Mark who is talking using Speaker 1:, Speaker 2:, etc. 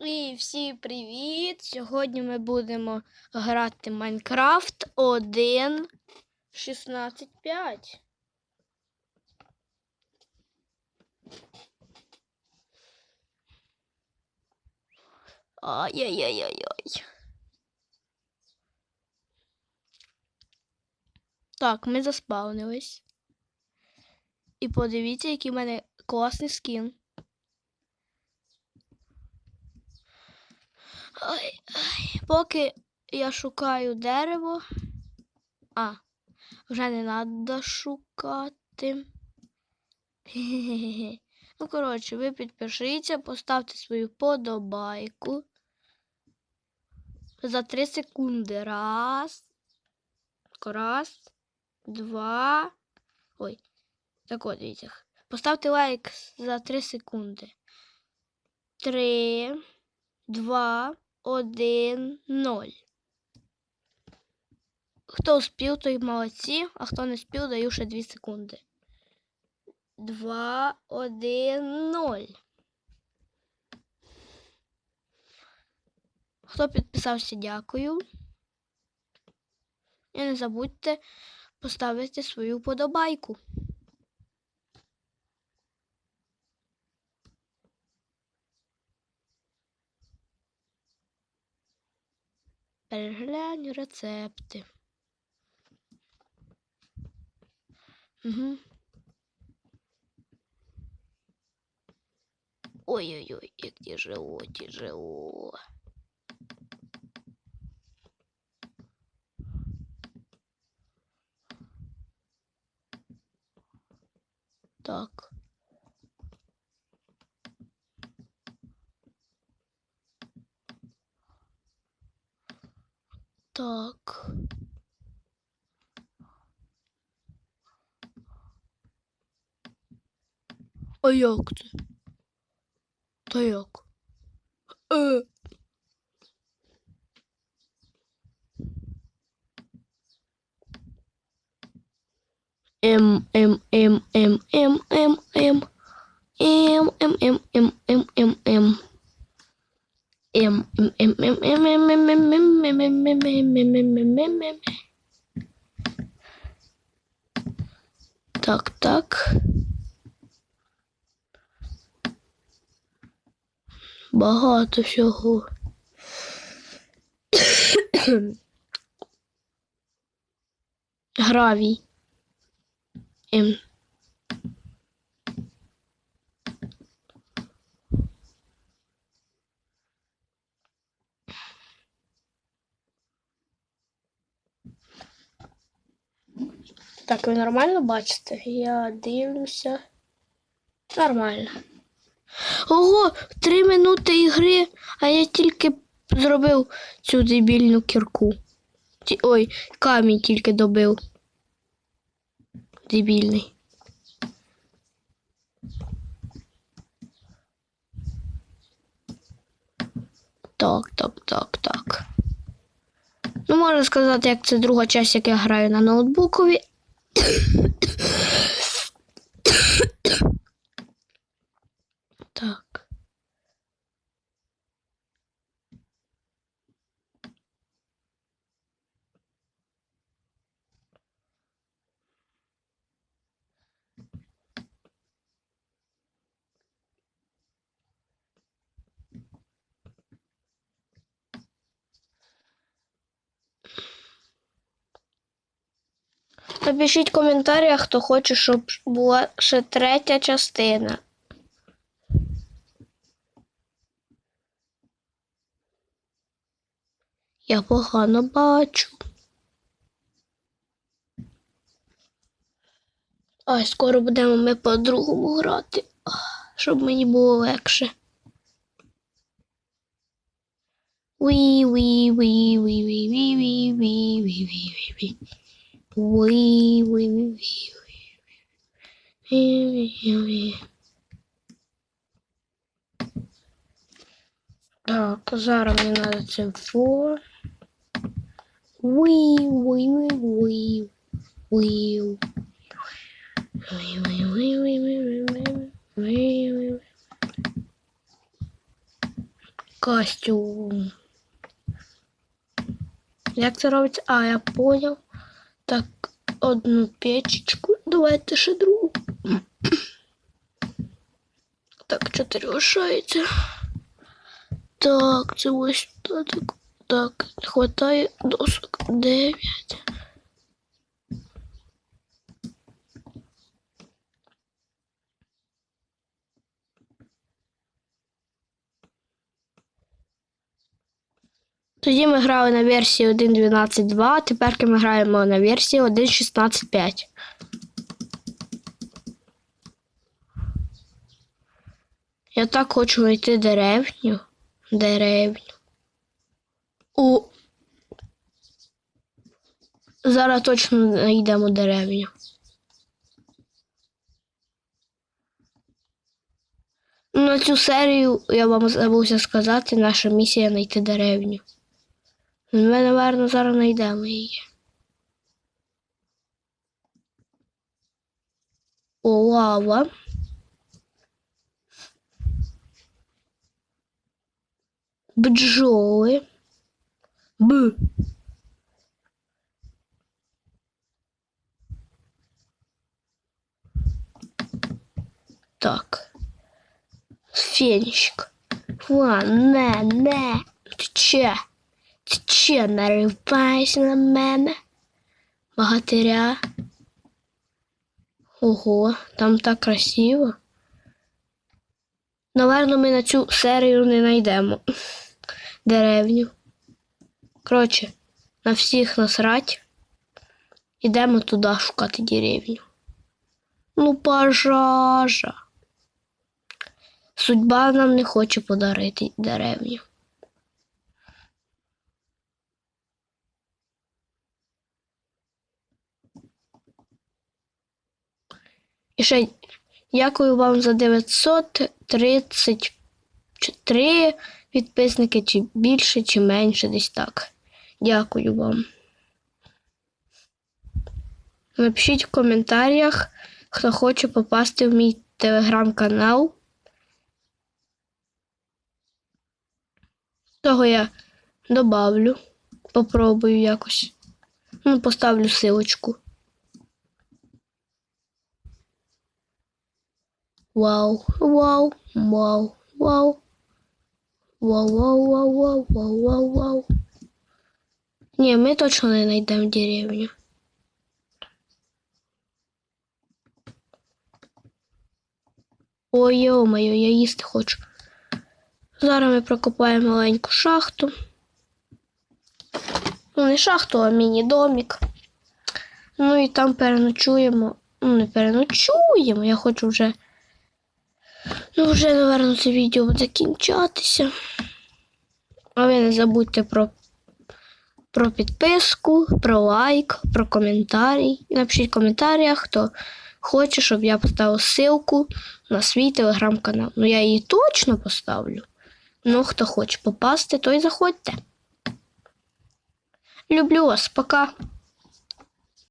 Speaker 1: І всім привіт! Сьогодні ми будемо грати Майнкрафт 1.16.5. Ай-яй-яй-яй-яй. Так, ми заспавнились. І подивіться, який в мене класний скін. Ой, ой. Поки я шукаю дерево. А, вже не треба шукати. Хе-хе-хе. Ну, коротше, ви підпишіться, поставте свою подобайку. За 3 секунди. Раз. Раз. Два. Ой. Так от, дивіться. Поставте лайк за 3 секунди. Три. Два. Один. Ноль. Хто спів, той молодці, а хто не спів, даю ще 2 секунди. Два, один, ноль. Хто підписався, дякую. І не забудьте поставити свою подобайку. Переглянь рецепти. Угу. Ой-ой-ой, як тяжело, тяжело. Так. Tak. O yoktu. Da yok. Ö. M M M M M Багато всього. Гравій. Ем. Так, ви нормально бачите? Я дивлюся. Нормально. Ого, три минути ігри, а я тільки зробив цю дебільну кірку. Ой, камінь тільки добив. Дебільний. Так, так, так, так. Ну, можна сказати, як це друга часть, як я граю на ноутбукові. Так. Напишіть в коментарях, хто хоче, щоб була ще третя частина. Я погано бачу. Ой, скоро будемо ми по-другому грати, щоб мені було легше. Уі, Oui, oui, oui, oui. oui, oui, oui. Так, зараз мені треба це for. Oui, oui, oui, oui. Oui. Oui, oui, oui, oui, oui, oui, oui, oui. Костюм. Як це робиться? А, я понял. Так, одну печечку. Давайте ще другу. Так, чотири лишається. Так, це ось так. Так, хватає досок. Дев'ять. Тоді ми грали на версії 1.12.2, а тепер ми граємо на версії 1.16.5. Я так хочу знайти деревню. Деревню. У. Зараз точно знайдемо деревню. На цю серію я вам забувся сказати, наша місія знайти деревню. Ми, напевно, зараз знайдемо її. О, лава. Бджоли. Б. Так. Фенечка. Ла, не, не. Тече. Тече, наривайся на мене. Богатиря. Ого, там так красиво. Наверно, ми на цю серію не знайдемо деревню. Коротше, на всіх насрать. Ідемо туди шукати деревню. Ну, пожажа. Судьба нам не хоче подарити деревню. І ще дякую вам за 933 підписники, чи більше, чи менше, десь так. Дякую вам. Напишіть в коментарях, хто хоче попасти в мій телеграм-канал. Того я добавлю, попробую якось. Ну, поставлю силочку. Вау, вау, вау, вау. Вау, вау, вау, вау, вау, вау, вау. Ні, ми точно не знайдемо деревню. Ой, йо-моє, я їсти хочу. Зараз ми прокопаємо маленьку шахту. Ну, не шахту, а міні-домік. Ну і там переночуємо. Ну, не переночуємо. Я хочу вже. Ну, вже, напевно, це відео буде кінчатися. А ви не забудьте про, про підписку, про лайк, про коментарі. Напишіть в коментарях, хто хоче, щоб я поставив ссылку на свій телеграм-канал. Ну, я її точно поставлю. Ну, хто хоче попасти, той заходьте. Люблю вас, пока.